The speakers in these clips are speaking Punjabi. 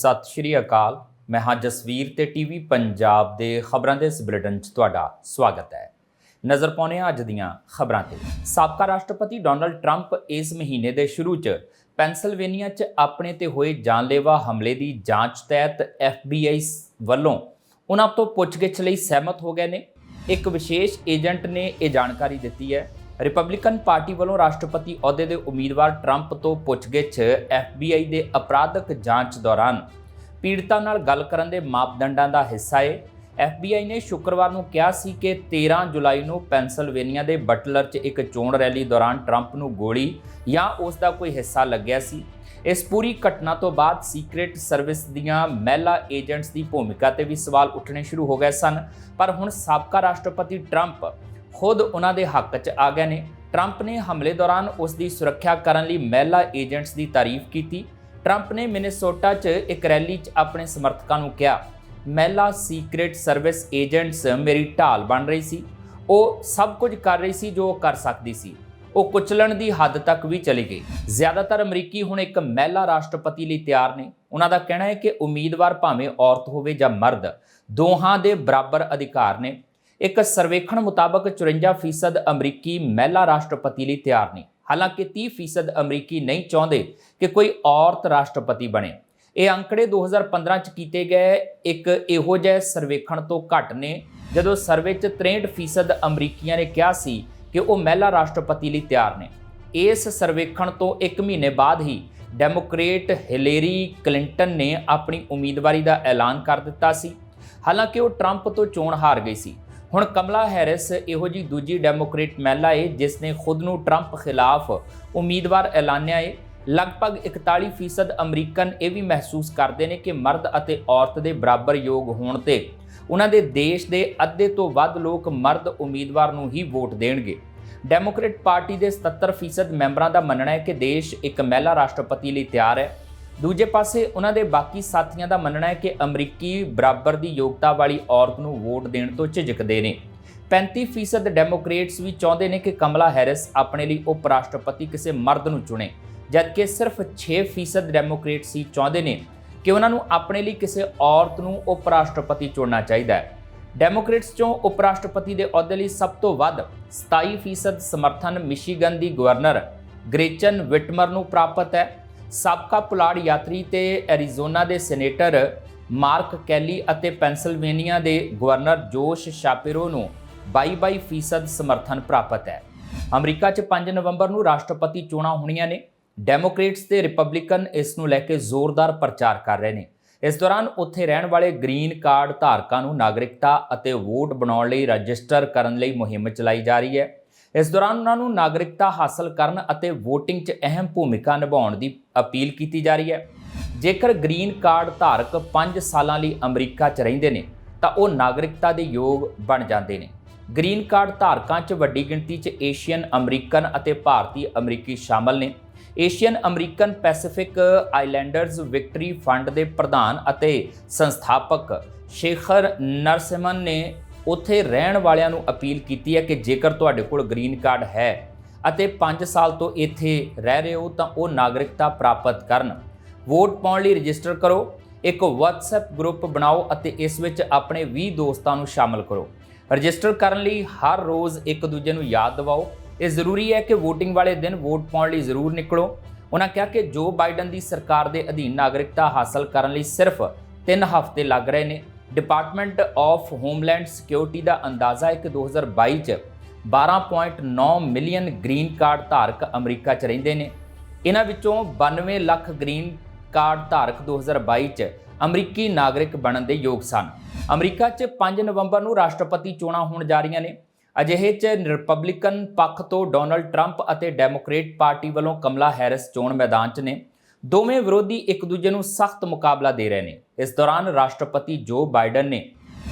ਸਤਿ ਸ਼੍ਰੀ ਅਕਾਲ। ਮੈਂ ਹਾਂ ਜਸਵੀਰ ਤੇ ਟੀਵੀ ਪੰਜਾਬ ਦੇ ਖਬਰਾਂ ਦੇ ਇਸ ਬੁਲੇਟਿਨ 'ਚ ਤੁਹਾਡਾ ਸਵਾਗਤ ਹੈ। ਨਜ਼ਰ ਪਾਉਂਦੇ ਹਾਂ ਅੱਜ ਦੀਆਂ ਖਬਰਾਂ ਤੇ। ਸਾਬਕਾ ਰਾਸ਼ਟਰਪਤੀ ਡੋਨਲਡ ਟਰੰਪ ਇਸ ਮਹੀਨੇ ਦੇ ਸ਼ੁਰੂ 'ਚ ਪੈਂਸਲਵੇਨੀਆ 'ਚ ਆਪਣੇ ਤੇ ਹੋਏ ਜਾਨਲੇਵਾ ਹਮਲੇ ਦੀ ਜਾਂਚ ਤਹਿਤ FBI ਵੱਲੋਂ ਉਹਨਾਂ ਤੋਂ ਪੁੱਛਗਿੱਛ ਲਈ ਸਹਿਮਤ ਹੋ ਗਏ ਨੇ। ਇੱਕ ਵਿਸ਼ੇਸ਼ ਏਜੰਟ ਨੇ ਇਹ ਜਾਣਕਾਰੀ ਦਿੱਤੀ ਹੈ ਰਿਪਬਲਿਕਨ ਪਾਰਟੀ ਵੱਲੋਂ ਰਾਸ਼ਟਰਪਤੀ ਅਹੁਦੇ ਦੇ ਉਮੀਦਵਾਰ ਟਰੰਪ ਤੋਂ ਪੁੱਛਗਿੱਛ FBI ਦੇ ਅਪਰਾਧਕ ਜਾਂਚ ਦੌਰਾਨ। ਪੀੜਤਾਂ ਨਾਲ ਗੱਲ ਕਰਨ ਦੇ ਮਾਪਦੰਡਾਂ ਦਾ ਹਿੱਸਾ ਹੈ FBI ਨੇ ਸ਼ੁੱਕਰਵਾਰ ਨੂੰ ਕਿਹਾ ਸੀ ਕਿ 13 ਜੁਲਾਈ ਨੂੰ ਪੈਂਸਲਵੇਨੀਆ ਦੇ ਬਟਲਰ 'ਚ ਇੱਕ ਚੋਣ ਰੈਲੀ ਦੌਰਾਨ ਟਰੰਪ ਨੂੰ ਗੋਲੀ ਜਾਂ ਉਸ ਦਾ ਕੋਈ ਹਿੱਸਾ ਲੱਗਿਆ ਸੀ। ਇਸ ਪੂਰੀ ਘਟਨਾ ਤੋਂ ਬਾਅਦ ਸੀਕ੍ਰੀਟ ਸਰਵਿਸ ਦੀਆਂ ਮਹਿਲਾ ਏਜੰਟਸ ਦੀ ਭੂਮਿਕਾ ਤੇ ਵੀ ਸਵਾਲ ਉੱਠਣੇ ਸ਼ੁਰੂ ਹੋ ਗਏ ਸਨ। ਪਰ ਹੁਣ ਸਾਬਕਾ ਰਾਸ਼ਟਰਪਤੀ ਟਰੰਪ ਖੁਦ ਉਹਨਾਂ ਦੇ ਹੱਕ 'ਚ ਆ ਗਏ ਨੇ। ਟਰੰਪ ਨੇ ਹਮਲੇ ਦੌਰਾਨ ਉਸ ਦੀ ਸੁਰੱਖਿਆ ਕਰਨ ਲਈ ਮਹਿਲਾ ਏਜੰਟਸ ਦੀ ਤਾਰੀਫ ਕੀਤੀ। ਟਰੰਪ ਨੇ ਮਿਨੇਸੋਟਾ 'ਚ ਇੱਕ ਰੈਲੀ 'ਚ ਆਪਣੇ ਸਮਰਥਕਾਂ ਨੂੰ ਕਿਹਾ, ਮਹਿਲਾ ਸੀਕ੍ਰੀਟ ਸਰਵਿਸ ਏਜੰਟਸ ਮੇਰੀ ਢਾਲ ਬਣ ਰਹੀ ਸੀ। ਉਹ ਸਭ ਕੁਝ ਕਰ ਰਹੀ ਸੀ ਜੋ ਉਹ ਕਰ ਸਕਦੀ ਸੀ। ਉਹ ਕੁਚਲਣ ਦੀ ਹੱਦ ਤੱਕ ਵੀ ਚਲੀ ਗਈ। ਜ਼ਿਆਦਾਤਰ ਅਮਰੀਕੀ ਹੁਣ ਇੱਕ ਮਹਿਲਾ ਰਾਸ਼ਟਰਪਤੀ ਲਈ ਤਿਆਰ ਨੇ। ਉਹਨਾਂ ਦਾ ਕਹਿਣਾ ਹੈ ਕਿ ਉਮੀਦਵਾਰ ਭਾਵੇਂ ਔਰਤ ਹੋਵੇ ਜਾਂ ਮਰਦ, ਦੋਹਾਂ ਦੇ ਬਰਾਬਰ ਅਧਿਕਾਰ ਨੇ। ਇੱਕ ਸਰਵੇਖਣ ਮੁਤਾਬਕ 54% ਅਮਰੀਕੀ ਮਹਿਲਾ ਰਾਸ਼ਟਰਪਤੀ ਲਈ ਤਿਆਰ ਨੇ ਹਾਲਾਂਕਿ 30% ਅਮਰੀਕੀ ਨਹੀਂ ਚਾਹੁੰਦੇ ਕਿ ਕੋਈ ਔਰਤ ਰਾਸ਼ਟਰਪਤੀ ਬਣੇ। ਇਹ ਅੰਕੜੇ 2015 ਚ ਕੀਤੇ ਗਏ ਇੱਕ ਇਹੋ ਜਿਹੇ ਸਰਵੇਖਣ ਤੋਂ ਘੱਟ ਨੇ, ਜਦੋਂ ਸਰਵੇ ਚ 63% ਅਮਰੀਕੀਆਂ ਨੇ ਕਿਹਾ ਸੀ ਕਿ ਉਹ ਮਹਿਲਾ ਰਾਸ਼ਟਰਪਤੀ ਲਈ ਤਿਆਰ ਨੇ। ਇਸ ਸਰਵੇਖਣ ਤੋਂ 1 ਮਹੀਨੇ ਬਾਅਦ ਹੀ ਡੈਮੋਕ੍ਰੇਟ ਹਿਲੇਰੀ ਕਲਿੰਟਨ ਨੇ ਆਪਣੀ ਉਮੀਦਵਾਰੀ ਦਾ ਐਲਾਨ ਕਰ ਦਿੱਤਾ ਸੀ। ਹਾਲਾਂਕਿ ਉਹ ਟਰੰਪ ਤੋਂ ਚੋਣ ਹਾਰ ਗਈ ਸੀ। ਹੁਣ ਕਮਲਾ ਹੈਰਿਸ ਇਹੋ ਜੀ ਦੂਜੀ ਡੈਮੋਕ੍ਰੇਟ ਮਹਿਲਾ ਏ, ਜਿਸ ਨੇ ਖੁਦ ਨੂੰ ਟਰੰਪ ਖਿਲਾਫ ਉਮੀਦਵਾਰ ਐਲਾਨਿਆ ਏ। ਲਗਭਗ 41% ਅਮਰੀਕਨ ਇਹ ਵੀ ਮਹਿਸੂਸ ਕਰਦੇ ਨੇ ਕਿ ਮਰਦ ਅਤੇ ਔਰਤ ਦੇ ਬਰਾਬਰ ਯੋਗ ਹੋਣ ਤੇ ਉਹਨਾਂ ਦੇ ਦੇਸ਼ ਦੇ ਅੱਧੇ ਤੋਂ ਵੱਧ ਲੋਕ ਮਰਦ ਉਮੀਦਵਾਰ ਨੂੰ ਹੀ ਵੋਟ ਦੇਣਗੇ। ਡੈਮੋਕ੍ਰੇਟ ਪਾਰਟੀ ਦੇ 77% ਮੈਂਬਰਾਂ ਦਾ ਮੰਨਣਾ ਹੈ ਕਿ ਦੇਸ਼ ਇੱਕ ਮਹਿਲਾ ਰਾਸ਼ਟਰਪਤੀ ਲਈ ਤਿਆਰ ਹੈ। ਦੂਜੇ ਪਾਸੇ ਉਹਨਾਂ ਦੇ ਬਾਕੀ ਸਾਥੀਆਂ ਦਾ ਮੰਨਣਾ ਹੈ ਕਿ ਅਮਰੀਕੀ ਬਰਾਬਰ ਦੀ ਯੋਗਤਾ ਵਾਲੀ ਔਰਤ ਨੂੰ ਵੋਟ ਦੇਣ ਤੋਂ ਝਿਜਕਦੇ ਨੇ। 35% ਡੈਮੋਕ੍ਰੇਟਸ ਵੀ ਚਾਹੁੰਦੇ ਨੇ ਕਿ ਕਮਲਾ ਹੈਰਿਸ ਆਪਣੇ ਲਈ ਉਪ ਰਾਸ਼ਟਰਪਤੀ ਕਿਸੇ ਮਰਦ ਨੂੰ ਚੁਣੇ, ਜਦਕਿ ਸਿਰਫ 6% ਡੈਮੋਕ੍ਰੇਟਸ ਹੀ ਚਾਹੁੰਦੇ ਨੇ ਕਿ ਉਹਨਾਂ ਨੂੰ ਆਪਣੇ ਲਈ ਕਿਸੇ ਔਰਤ ਨੂੰ ਉਪ ਰਾਸ਼ਟਰਪਤੀ ਚੁਣਨਾ ਚਾਹੀਦਾ ਹੈ। ਡੈਮੋਕ੍ਰੇਟਸ ਚੋਂ ਉਪ ਰਾਸ਼ਟਰਪਤੀ ਦੇ ਅਹੁਦੇ ਲਈ ਸਭ ਤੋਂ ਵੱਧ 27% ਸਮਰਥਨ ਮਿਸ਼ੀਗਨ ਦੀ ਗਵਰਨਰ ਗ੍ਰੇਚਨ ਵਿਟਮਰ ਨੂੰ ਪ੍ਰਾਪਤ ਹੈ। ਸਾਬਕਾ ਪੁਲਾੜ ਯਾਤਰੀ ਤੇ ਐਰੀਜ਼ੋਨਾ ਦੇ ਸੈਨੇਟਰ ਮਾਰਕ ਕੈਲੀ ਅਤੇ ਪੈਂਸਿਲਵੇਨੀਆ ਦੇ ਗਵਰਨਰ ਜੋਸ਼ ਸ਼ਾਪਿਰੋ ਨੂੰ 22% ਸਮਰਥਨ ਪ੍ਰਾਪਤ ਹੈ। ਅਮਰੀਕਾ 'ਚ 5 ਨਵੰਬਰ ਨੂੰ ਰਾਸ਼ਟਰਪਤੀ ਚੋਣਾਂ ਹੋਣੀਆਂ ਨੇ। ਡੈਮੋਕ੍ਰੇਟਸ ਤੇ ਰਿਪਬਲਿਕਨ ਇਸ ਨੂੰ ਲੈ ਕੇ ਜ਼ੋਰਦਾਰ ਪ੍ਰਚਾਰ ਕਰ ਰਹੇ ਨੇ। ਇਸ ਦੌਰਾਨ ਉੱਥੇ ਰਹਿਣ ਵਾਲੇ ਗ੍ਰੀਨ ਕਾਰਡ ਧਾਰਕਾਂ ਨੂੰ ਨਾਗਰਿਕਤਾ ਅਤੇ ਵੋਟ ਬਣਾਉਣ ਲਈ ਰਜਿਸਟਰ ਕਰਨ ਲਈ ਮੁਹਿੰਮ ਚਲਾਈ ਜਾ ਰਹੀ ਹੈ। ਇਸ ਦੌਰਾਨ ਉਹਨਾਂ ਨੂੰ ਨਾਗਰਿਕਤਾ ਹਾਸਲ ਕਰਨ ਅਤੇ VOTING 'ਚ ਅਹਿਮ ਭੂਮਿਕਾ ਨਿਭਾਉਣ ਦੀ ਅਪੀਲ ਕੀਤੀ ਜਾ ਰਹੀ ਹੈ। ਜੇਕਰ ਗ੍ਰੀਨ ਕਾਰਡ ਧਾਰਕ 5 ਸਾਲਾਂ ਲਈ ਅਮਰੀਕਾ 'ਚ ਰਹਿੰਦੇ ਨੇ, ਤਾਂ ਉਹ ਨਾਗਰਿਕਤਾ ਦੇ ਯੋਗ ਬਣ ਜਾਂਦੇ ਨੇ। ਗ੍ਰੀਨ ਕਾਰਡ ਧਾਰਕਾਂ 'ਚ ਵੱਡੀ ਗਿਣਤੀ 'ਚ ਏਸ਼ੀਅਨ ਅਮਰੀਕਨ ਅਤੇ ਭਾਰਤੀ ਅਮਰੀਕੀ ਸ਼ਾਮਲ ਨੇ। Asian American Pacific Islanders Victory Fund ਦੇ ਪ੍ਰਧਾਨ ਅਤੇ ਸੰਸਥਾਪਕ ਸ਼ੇਖਰ ਨਰਸਿਮਨ ਨੇ ਉੱਥੇ ਰਹਿਣ ਵਾਲਿਆਂ ਨੂੰ ਅਪੀਲ ਕੀਤੀ ਹੈ ਕਿ ਜੇਕਰ ਤੁਹਾਡੇ ਕੋਲ ਗ੍ਰੀਨ ਕਾਰਡ ਹੈ ਅਤੇ 5 ਸਾਲ ਤੋਂ ਇੱਥੇ ਰਹਿ ਰਹੇ ਹੋ ਤਾਂ ਉਹ ਨਾਗਰਿਕਤਾ ਪ੍ਰਾਪਤ ਕਰਨ। ਵੋਟ ਪਾਉਣ ਲਈ ਰਜਿਸਟਰ ਕਰੋ, ਇੱਕ WhatsApp ਗਰੁੱਪ ਬਣਾਓ ਅਤੇ ਇਸ ਵਿੱਚ ਆਪਣੇ 20 ਦੋਸਤਾਂ ਨੂੰ ਸ਼ਾਮਲ ਕਰੋ। ਰਜਿਸਟਰ ਕਰਨ ਲਈ ਹਰ ਰੋਜ਼ ਇੱਕ ਦੂਜੇ ਨੂੰ ਯਾਦ ਦਿਵਾਓ। ਇਹ ਜ਼ਰੂਰੀ ਹੈ ਕਿ VOTING ਵਾਲੇ ਦਿਨ ਵੋਟ ਪਾਉਣ ਲਈ ਜ਼ਰੂਰ ਨਿਕਲੋ। ਉਹਨਾਂ ਕਿਹਾ ਕਿ ਜੋ ਬਾਈਡਨ ਦੀ ਸਰਕਾਰ ਦੇ ਅਧੀਨ ਨਾਗਰਿਕਤਾ ਹਾਸਲ ਕਰਨ ਲਈ ਸਿਰਫ 3 ਹਫ਼ਤੇ ਲੱਗ ਰਹੇ ਨੇ ਡਿਪਾਰਟਮੈਂਟ ਆਫ ਹੋਮਲੈਂਡ ਸਿਕਿਉਰਿਟੀ ਦਾ ਅੰਦਾਜ਼ਾ ਹੈ ਕਿ 2022 ਚ 12.9 ਮਿਲੀਅਨ ਗ੍ਰੀਨ ਕਾਰਡ ਧਾਰਕ ਅਮਰੀਕਾ 'ਚ ਰਹਿੰਦੇ ਨੇ। ਇਹਨਾਂ ਵਿੱਚੋਂ 92 ਲੱਖ ਗ੍ਰੀਨ ਕਾਰਡ ਧਾਰਕ 2022 ਚ ਅਮਰੀਕੀ ਨਾਗਰਿਕ ਬਣਨ ਦੇ ਯੋਗ ਸਨ। ਅਮਰੀਕਾ 'ਚ 5 ਨਵੰਬਰ ਨੂੰ ਰਾਸ਼ਟਰਪਤੀ ਚੋਣਾਂ ਹੋਣ ਜਾ ਰਹੀਆਂ ਨੇ। ਅਜਿਹੇ 'ਚ ਰਿਪਬਲਿਕਨ ਪੱਖ ਤੋਂ ਡੋਨਲਡ ਟਰੰਪ ਅਤੇ ਡੈਮੋਕ੍ਰੇਟ ਪਾਰਟੀ ਵੱਲੋਂ ਕਮਲਾ ਹੈਰਿਸ ਚੋਣ ਮੈਦਾਨ 'ਚ ਨੇ। ਦੋਵੇਂ ਵਿਰੋਧੀ ਇੱਕ ਦੂਜੇ ਨੂੰ ਸਖਤ ਮੁਕਾਬਲਾ ਦੇ ਰਹੇ ਨੇ। ਇਸ ਦੌਰਾਨ ਰਾਸ਼ਟਰਪਤੀ ਜੋ ਬਾਈਡਨ ਨੇ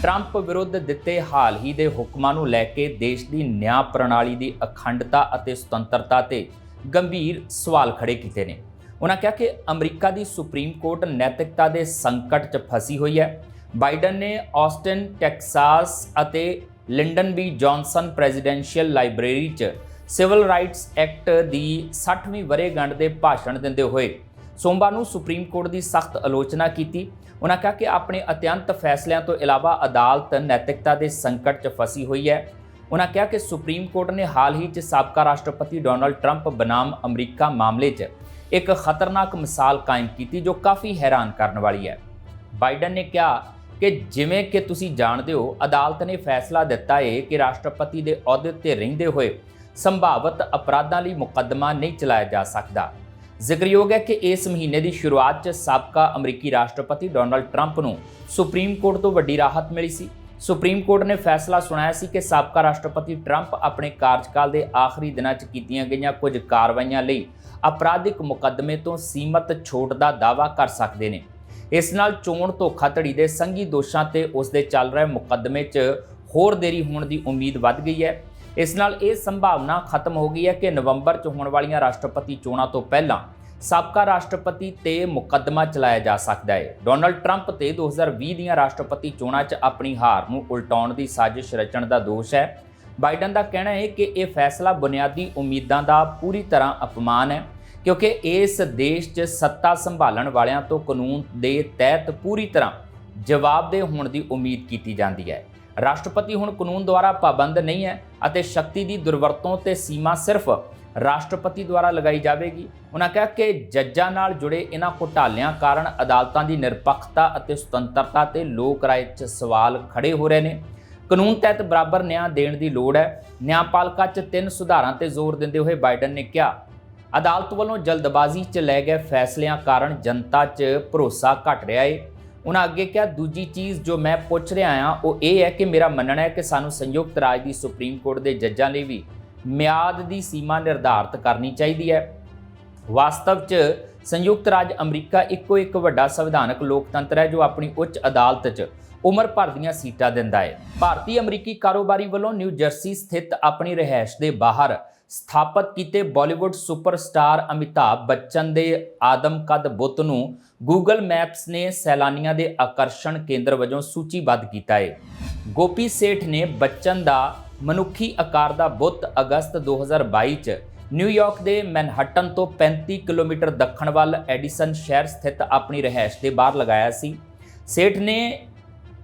ਟਰੰਪ ਵਿਰੁੱਧ ਦਿੱਤੇ ਹਾਲ ਹੀ ਦੇ ਹੁਕਮਾਂ ਨੂੰ ਲੈ ਕੇ ਦੇਸ਼ ਦੀ ਨਿਆਂ ਪ੍ਰਣਾਲੀ ਦੀ ਅਖੰਡਤਾ ਅਤੇ ਸੁਤੰਤਰਤਾ ਤੇ ਗੰਭੀਰ ਸਵਾਲ ਖੜੇ ਕੀਤੇ ਨੇ। ਉਹਨਾਂ ਕਿਹਾ ਕਿ ਅਮਰੀਕਾ ਦੀ ਸੁਪਰੀਮ ਕੋਰਟ ਨੈਤਿਕਤਾ ਦੇ ਸੰਕਟ 'ਚ ਫਸੀ ਹੋਈ ਹੈ। ਬਾਈਡਨ ਨੇ ਆਸਟਨ ਟੈਕਸਾਸ ਅਤੇ Lyndon B Johnson presidential library 'ਚ ਸਿਵਲ ਰਾਈਟਸ ਐਕਟ ਦੀ 60ਵੀਂ ਵਰ੍ਹੇਗੰਢ ਦੇ ਭਾਸ਼ਣ ਦਿੰਦੇ ਹੋਏ ਸੋਮਵਾਰ ਨੂੰ ਸੁਪਰੀਮ ਕੋਰਟ ਦੀ ਸਖਤ ਆਲੋਚਨਾ ਕੀਤੀ। ਉਹਨਾਂ ਕਿਹਾ ਕਿ ਆਪਣੇ ਅਤਿਅੰਤ ਫੈਸਲਿਆਂ ਤੋਂ ਇਲਾਵਾ ਅਦਾਲਤ ਨੈਤਿਕਤਾ ਦੇ ਸੰਕਟ 'ਚ ਫਸੀ ਹੋਈ ਹੈ। ਉਹਨਾਂ ਕਿਹਾ ਕਿ ਸੁਪਰੀਮ ਕੋਰਟ ਨੇ ਹਾਲ ਹੀ 'ਚ ਸਾਬਕਾ ਰਾਸ਼ਟਰਪਤੀ ਡੋਨਲਡ ਟਰੰਪ ਬਨਾਮ ਅਮਰੀਕਾ ਮਾਮਲੇ 'ਚ ਇੱਕ ਖਤਰਨਾਕ ਮਿਸਾਲ ਕਾਇਮ ਕੀਤੀ ਜੋ ਕਾਫੀ ਹੈਰਾਨ ਕਰਨ ਵਾਲੀ ਹੈ। ਬਾਈਡਨ ਨੇ ਕਿਹਾ ਕਿ ਜਿਵੇਂ ਕਿ ਤੁਸੀਂ ਜਾਣਦੇ ਹੋ, ਅਦਾਲਤ ਨੇ ਫੈਸਲਾ ਦਿੱਤਾ ਹੈ ਕਿ ਰਾਸ਼ਟਰਪਤੀ ਦੇ ਅਹੁਦੇ ਤੇ ਰਹਿੰਦੇ ਹੋਏ ਸੰਭਾਵਿਤ ਅਪਰਾਧਾਂ ਲਈ ਮੁਕੱਦਮਾ ਨਹੀਂ ਚਲਾਇਆ ਜਾ ਸਕਦਾ। ਜ਼ਿਕਰਯੋਗ ਹੈ ਕਿ ਇਸ ਮਹੀਨੇ ਦੀ ਸ਼ੁਰੂਆਤ 'ਚ ਸਾਬਕਾ ਅਮਰੀਕੀ ਰਾਸ਼ਟਰਪਤੀ ਡੋਨਲਡ ਟਰੰਪ ਨੂੰ ਸੁਪਰੀਮ ਕੋਰਟ ਤੋਂ ਵੱਡੀ ਰਾਹਤ ਮਿਲੀ ਸੀ। ਸੁਪਰੀਮ ਕੋਰਟ ਨੇ ਫੈਸਲਾ ਸੁਣਾਇਆ ਸੀ ਕਿ ਸਾਬਕਾ ਰਾਸ਼ਟਰਪਤੀ ਟਰੰਪ ਆਪਣੇ ਕਾਰਜਕਾਲ ਦੇ ਆਖਰੀ ਦਿਨਾਂ 'ਚ ਕੀਤੀਆਂ ਗਈਆਂ ਕੁਝ ਕਾਰਵਾਈਆਂ ਲਈ ਅਪਰਾਧਿਕ ਮੁਕੱਦਮੇ ਤੋਂ ਸੀਮਤ ਛੋਟ ਦਾ ਦਾਅਵਾ ਕਰ ਸਕਦੇ ਨੇ। ਇਸ ਨਾਲ ਚੋਣ ਧੋਖਾਧੜੀ ਦੇ ਸੰਗੀ ਦੋਸ਼ਾਂ ਤੇ ਉਸ ਦੇ ਚੱਲ ਰਹੇ ਮੁਕੱਦਮੇ 'ਚ ਹੋਰ ਦੇਰੀ ਹੋਣ ਦੀ ਉਮੀਦ ਵੱਧ ਗਈ ਹੈ। ਇਸ ਨਾਲ ਇਹ ਸੰਭਾਵਨਾ ਖਤਮ ਹੋ ਗਈ ਹੈ ਕਿ ਨਵੰਬਰ 'ਚ ਹੋਣ ਵਾਲੀਆਂ ਰਾਸ਼ਟਰਪਤੀ ਚੋਣਾਂ ਤੋਂ ਪਹਿਲਾਂ ਸਾਬਕਾ ਰਾਸ਼ਟਰਪਤੀ ਤੇ ਮੁਕੱਦਮਾ ਚਲਾਇਆ ਜਾ ਸਕਦਾ ਹੈ। ਡੋਨਲਡ ਟਰੰਪ ਤੇ 2020 ਦੀਆਂ ਰਾਸ਼ਟਰਪਤੀ ਚੋਣਾਂ 'ਚ ਆਪਣੀ ਹਾਰ ਨੂੰ ਉਲਟਾਉਣ ਦੀ ਸਾਜ਼ਿਸ਼ ਰਚਣ ਦਾ ਦੋਸ਼ ਹੈ। ਬਾਈਡਨ ਦਾ ਕਹਿਣਾ ਹੈ ਕਿ ਇਹ ਫੈਸਲਾ ਬੁਨਿਆਦੀ ਉਮੀਦਾਂ ਦਾ ਪੂਰੀ ਤਰ੍ਹਾਂ ਅਪਮਾਨ ਹੈ, ਕਿਉਂਕਿ ਇਸ ਦੇਸ਼ 'ਚ ਸੱਤਾ ਸੰਭਾਲਣ ਵਾਲਿਆਂ ਤੋਂ ਕਾਨੂੰਨ ਦੇ ਤਹਿਤ ਪੂਰੀ ਤਰ੍ਹਾਂ ਜਵਾਬਦੇਹ ਹੋਣ ਦੀ ਉਮੀਦ ਕੀਤੀ ਜਾਂਦੀ ਹੈ। ਰਾਸ਼ਟਰਪਤੀ ਹੁਣ ਕਾਨੂੰਨ ਦੁਆਰਾ ਪਾਬੰਦ ਨਹੀਂ ਹੈ ਅਤੇ ਸ਼ਕਤੀ ਦੀ ਦੁਰਵਰਤੋਂ ਤੇ ਸੀਮਾ ਸਿਰਫ ਰਾਸ਼ਟਰਪਤੀ ਦੁਆਰਾ ਲਗਾਈ ਜਾਵੇਗੀ। ਉਹਨਾਂ ਕਿਹਾ ਕਿ ਜੱਜਾਂ ਨਾਲ ਜੁੜੇ ਇਹਨਾਂ ਘੁਟਾਲਿਆਂ ਕਾਰਨ ਅਦਾਲਤਾਂ ਦੀ ਨਿਰਪੱਖਤਾ ਅਤੇ ਸੁਤੰਤਰਤਾ ਤੇ ਲੋਕ ਰਾਏ 'ਚ ਸਵਾਲ ਖੜੇ ਹੋ ਰਹੇ ਨੇ। ਕਾਨੂੰਨ ਤਹਿਤ ਬਰਾਬਰ ਨਿਆਂ ਦੇਣ ਦੀ ਲੋੜ ਹੈ। ਨਿਆਂਪਾਲਕਾ 'ਚ ਤਿੰਨ ਸੁਧਾਰਾਂ ਤੇ ਜ਼ੋਰ ਦਿੰਦੇ ਹੋਏ ਬਾਈਡਨ ਨੇ ਕਿਹਾ, ਅਦਾਲਤ ਵੱਲੋਂ ਜਲਦਬਾਜ਼ੀ 'ਚ ਲਏ ਗਏ ਫੈਸਲਿਆਂ ਕਾਰਨ ਜਨਤਾ 'ਚ ਭਰੋਸਾ ਘਟ ਰਿਹਾ ਏ। ਉਹਨਾਂ ਅੱਗੇ ਕਿਹਾ, ਦੂਜੀ ਚੀਜ਼ ਜੋ ਮੈਂ ਪੁੱਛ ਰਿਹਾ ਆ ਉਹ ਇਹ ਹੈ ਕਿ ਮੇਰਾ ਮੰਨਣਾ ਹੈ ਕਿ ਸਾਨੂੰ ਸੰਯੁਕਤ ਰਾਜ ਦੀ ਸੁਪਰੀਮ ਕੋਰਟ ਦੇ ਜੱਜਾਂ ਲਈ ਵੀ ਮਿਆਦ ਦੀ ਸੀਮਾ ਨਿਰਧਾਰਤ ਕਰਨੀ ਚਾਹੀਦੀ ਹੈ। ਵਾਸਤਵ 'ਚ ਸੰਯੁਕਤ ਰਾਜ ਅਮਰੀਕਾ ਇੱਕੋ ਇੱਕ ਵੱਡਾ ਸੰਵਿਧਾਨਕ ਲੋਕਤੰਤਰ ਹੈ ਜੋ ਆਪਣੀ ਉੱਚ ਅਦਾਲਤ 'ਚ ਉਮਰ ਭਰ ਦੀਆਂ ਸੀਟਾਂ ਦਿੰਦਾ ਹੈ। ਭਾਰਤੀ ਅਮਰੀਕੀ ਕਾਰੋਬਾਰੀ ਵੱਲੋਂ ਨਿਊ ਜਰਸੀ ਸਥਿਤ ਆਪਣੀ ਰਹਿائش ਦੇ ਬਾਹਰ ਸਥਾਪਿਤ ਕੀਤੇ ਬਾਲੀਵੁੱਡ ਸੁਪਰਸਟਾਰ ਅਮਿਤਾਭ ਬੱਚਨ ਦੇ ਆਦਮ ਕਦ ਬੁੱਤ ਨੂੰ Google ਮੈਪਸ ਨੇ ਸੈਲਾਨੀਆਂ ਦੇ ਆਕਰਸ਼ਣ ਕੇਂਦਰ ਵਜੋਂ ਸੂਚੀਬੱਧ ਕੀਤਾ ਹੈ ਗੋਪੀ ਸੇਠ ਨੇ ਬੱਚਨ ਦਾ ਮਨੁੱਖੀ ਆਕਾਰ ਦਾ ਬੁੱਤ ਅਗਸਤ 2022 ਚ ਨਿਊਯਾਰਕ ਦੇ ਮੈਨਹਟਨ ਤੋਂ 35 ਕਿਲੋਮੀਟਰ ਦੱਖਣ ਵੱਲ ਐਡੀਸਨ ਸ਼ਹਿਰ ਸਥਿਤ ਆਪਣੀ ਰਹਿائش ਦੇ ਬਾਹਰ ਲਗਾਇਆ ਸੀ। ਸੇਠ ਨੇ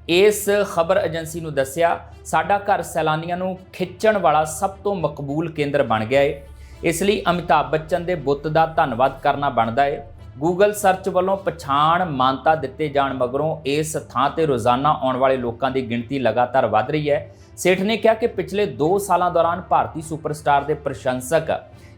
ਇਸ ਖਬਰ ਏਜੰਸੀ ਨੂੰ ਦੱਸਿਆ, ਸਾਡਾ ਘਰ ਸੈਲਾਨੀਆਂ ਨੂੰ ਖਿੱਚਣ ਵਾਲਾ ਸਭ ਤੋਂ ਮਕਬੂਲ ਕੇਂਦਰ ਬਣ ਗਿਆ ਹੈ ਇਸ ਲਈ ਅਮਿਤਾਭ ਬੱਚਨ ਦੇ ਬੁੱਤ ਦਾ ਧੰਨਵਾਦ ਕਰਨਾ ਬਣਦਾ ਹੈ ਗੂਗਲ ਸਰਚ ਵੱਲੋਂ ਪਛਾਣ ਮਾਨਤਾ ਦਿੱਤੇ ਜਾਣ ਮਗਰੋਂ ਇਸ ਥਾਂ ਤੇ ਰੋਜ਼ਾਨਾ ਆਉਣ ਵਾਲੇ ਲੋਕਾਂ ਦੀ ਗਿਣਤੀ ਲਗਾਤਾਰ ਵਧ ਰਹੀ ਹੈ। ਸੇਠ ਨੇ ਕਿਹਾ ਕਿ ਪਿਛਲੇ 2 ਸਾਲਾਂ ਦੌਰਾਨ ਭਾਰਤੀ ਸੁਪਰਸਟਾਰ ਦੇ ਪ੍ਰਸ਼ੰਸਕ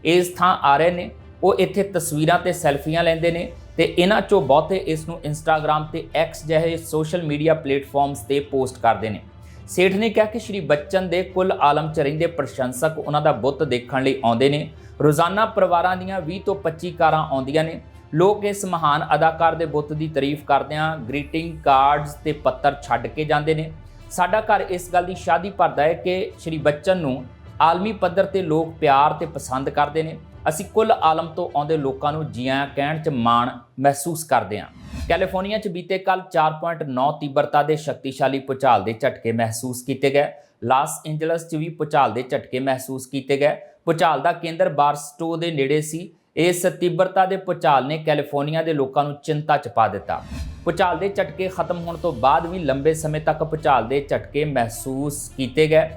ਇਸ ਥਾਂ ਆ ਰਹੇ ਨੇ। ਉਹ ਇੱਥੇ ਤਸਵੀਰਾਂ ਤੇ ਸੈਲਫੀਆਂ ਲੈਂਦੇ ਨੇ। ਤੇ ਇਹਨਾਂ ਚੋਂ ਬਹੁਤੇ ਇਸ ਨੂੰ ਇੰਸਟਾਗ੍ਰam ਤੇ X ਜਿਹੇ ਸੋਸ਼ਲ ਮੀਡੀਆ ਪਲੇਟਫਾਰਮਸ ਤੇ ਪੋਸਟ ਕਰਦੇ ਨੇ। ਸੇਠ ਨੇ ਕਿਹਾ ਕਿ ਸ਼੍ਰੀ ਬੱਚਨ ਦੇ ਕੁੱਲ ਆਲਮ ਚ ਰਹਿੰਦੇ ਪ੍ਰਸ਼ੰਸਕ ਉਹਨਾਂ ਦਾ ਬੁੱਤ ਦੇਖਣ ਲਈ ਆਉਂਦੇ ਨੇ। ਰੋਜ਼ਾਨਾ ਪਰਿਵਾਰਾਂ ਦੀਆਂ 20 ਤੋਂ 25 ਕਾਰਾਂ ਆਉਂਦੀਆਂ ਨੇ। ਲੋਕ ਇਸ ਮਹਾਨ ਅਦਾਕਾਰ ਦੇ ਬੁੱਤ ਦੀ ਤਾਰੀਫ ਕਰਦਿਆਂ ਗ੍ਰੀਟਿੰਗ ਕਾਰਡਸ ਤੇ ਪੱਤਰ ਛੱਡ ਕੇ ਜਾਂਦੇ ਨੇ। ਸਾਡਾ ਘਰ ਇਸ ਗੱਲ ਦੀ ਸ਼ਾਦੀ ਭਰਦਾ ਹੈ ਕਿ ਸ਼੍ਰੀ ਬੱਚਨ ਨੂੰ ਆਲਮੀ ਪੱਧਰ ਤੇ ਲੋਕ ਪਿਆਰ ਤੇ ਪਸੰਦ ਕਰਦੇ ਨੇ। ਅਸੀਂ ਕੁੱਲ ਆਲਮ ਤੋਂ ਆਉਂਦੇ ਲੋਕਾਂ ਨੂੰ ਜੀਆਂ ਕਹਿਣ 'ਚ ਮਾਣ ਮਹਿਸੂਸ ਕਰਦੇ ਹਾਂ। ਕੈਲੀਫੋਰਨੀਆ 'ਚ ਬੀਤੇ ਕੱਲ 4.9 ਤੀਬਰਤਾ ਦੇ ਸ਼ਕਤੀਸ਼ਾਲੀ ਭੂਚਾਲ ਦੇ ਝਟਕੇ ਮਹਿਸੂਸ ਕੀਤੇ ਗਏ। ਲਾਸ ਐਂਜਲਸ 'ਚ ਵੀ ਭੂਚਾਲ ਦੇ ਝਟਕੇ ਮਹਿਸੂਸ ਕੀਤੇ ਗਏ। ਭੂਚਾਲ ਦਾ ਕੇਂਦਰ ਬਾਰਸਟੋ ਦੇ ਨੇੜੇ ਸੀ। ਇਸ ਤੀਬਰਤਾ ਦੇ ਭੂਚਾਲ ਨੇ ਕੈਲੀਫੋਰਨੀਆ ਦੇ ਲੋਕਾਂ ਨੂੰ ਚਿੰਤਾ 'ਚ ਪਾ ਦਿੱਤਾ। ਭੂਚਾਲ ਦੇ ਝਟਕੇ ਖਤਮ ਹੋਣ ਤੋਂ ਬਾਅਦ ਵੀ ਲੰਬੇ ਸਮੇਂ ਤੱਕ ਭੂਚਾਲ ਦੇ ਝਟਕੇ ਮਹਿਸੂਸ ਕੀਤੇ ਗਏ।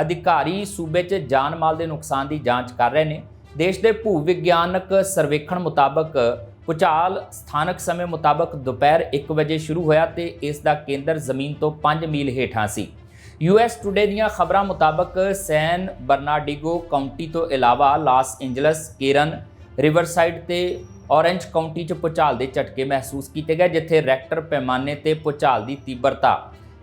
ਅਧਿਕਾਰੀ ਸੂਬੇ 'ਚ ਜਾਨ ਮਾਲ ਦੇ ਨੁਕਸਾਨ ਦੀ ਜਾਂਚ ਕਰ ਰਹੇ ਨੇ। ਦੇਸ਼ ਦੇ ਭੂ ਵਿਗਿਆਨਕ ਸਰਵੇਖਣ ਮੁਤਾਬਕ ਭੂਚਾਲ ਸਥਾਨਕ ਸਮੇਂ ਮੁਤਾਬਕ ਦੁਪਹਿਰ 1 ਵਜੇ ਸ਼ੁਰੂ ਹੋਇਆ ਤੇ ਇਸ ਦਾ ਕੇਂਦਰ ਜ਼ਮੀਨ ਤੋਂ 5 ਮੀਲ ਹੇਠਾਂ ਸੀ। ਯੂਐਸ ਟੁਡੇ ਦੀਆਂ ਖਬਰਾਂ ਮੁਤਾਬਕ ਸੈਨ ਬਰਨਾਰਡਿਗੋ ਕਾਉਂਟੀ ਤੋਂ ਇਲਾਵਾ ਲਾਸ ਐਂਜਲਸ ਕੇਰਨ, ਰਿਵਰਸਾਈਡ ਤੇ ਔਰੇਂਜ ਕਾਉਂਟੀ 'ਚ ਭੂਚਾਲ ਦੇ ਝਟਕੇ ਮਹਿਸੂਸ ਕੀਤੇ ਗਏ, ਜਿੱਥੇ ਰੈਕਟਰ ਪੈਮਾਨੇ ਤੇ ਭੂਚਾਲ ਦੀ ਤੀਬਰਤਾ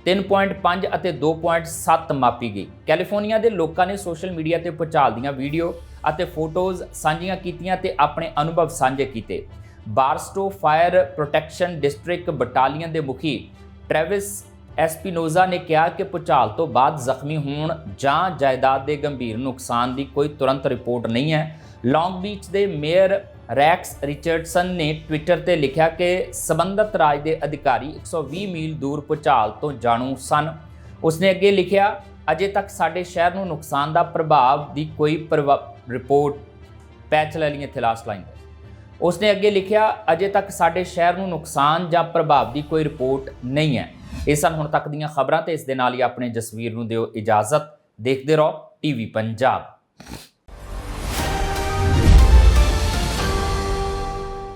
3.5 ਅਤੇ 2.7 ਮਾਪੀ ਗਈ। ਕੈਲੀਫੋਰਨੀਆ ਦੇ ਲੋਕਾਂ ਨੇ ਸੋਸ਼ਲ ਮੀਡੀਆ ਤੇ ਭੂਚਾਲ ਦੀਆਂ ਵੀਡੀਓ ਅਤੇ ਫੋਟੋਜ਼ ਸਾਂਝੀਆਂ ਕੀਤੀਆਂ ਤੇ ਆਪਣੇ ਅਨੁਭਵ ਸਾਂਝੇ ਕੀਤੇ। Barstow fire protection district battalion ਦੇ ਮੁਖੀ ਟ੍ਰੈਵਿਸ ਐਸਪੀਨੋਜ਼ਾ ਨੇ ਕਿਹਾ ਕਿ ਭੂਚਾਲ ਤੋਂ ਬਾਅਦ ਜ਼ਖਮੀ ਹੋਣ ਜਾਂ ਜਾਇਦਾਦ ਦੇ ਗੰਭੀਰ ਨੁਕਸਾਨ ਦੀ ਕੋਈ ਤੁਰੰਤ ਰਿਪੋਰਟ ਨਹੀਂ ਹੈ। ਲੌਂਗ ਬੀਚ ਦੇ ਮੇਅਰ ਰੈਕਸ ਰਿਚਰਡਸਨ ਨੇ ਟਵਿੱਟਰ ਤੇ ਲਿਖਿਆ ਕਿ ਸਬੰਧਤ ਰਾਜ ਦੇ ਅਧਿਕਾਰੀ 120 ਮੀਲ ਦੂਰ ਭੂਚਾਲ ਤੋਂ ਜਾਣੂ ਸਨ। ਉਸਨੇ ਅੱਗੇ ਲਿਖਿਆ, ਅਜੇ ਤੱਕ ਸਾਡੇ ਸ਼ਹਿਰ ਨੂੰ ਨੁਕਸਾਨ ਦਾ ਪ੍ਰਭਾਵ ਦੀ ਕੋਈ ਪ੍ਰਭਾ- ਰਿਪੋਰਟ ਪੈਚ ਲੈ ਲਈ ਇੱਥੇ ਲਾਸਟ ਲਾਈਨ ਉਸਨੇ ਅੱਗੇ ਲਿਖਿਆ, ਅਜੇ ਤੱਕ ਸਾਡੇ ਸ਼ਹਿਰ ਨੂੰ ਨੁਕਸਾਨ ਜਾਂ ਪ੍ਰਭਾਵ ਦੀ ਕੋਈ ਰਿਪੋਰਟ ਨਹੀਂ ਹੈ। ਇਹ ਸਨ ਹੁਣ ਤੱਕ ਦੀਆਂ ਖਬਰਾਂ ਤੇ ਇਸ ਦੇ ਨਾਲ ਹੀ ਆਪਣੇ ਜਸਵੀਰ ਨੂੰ ਦਿਓ ਇਜਾਜ਼ਤ। ਦੇਖਦੇ ਰਹੋ ਟੀਵੀ ਪੰਜਾਬ।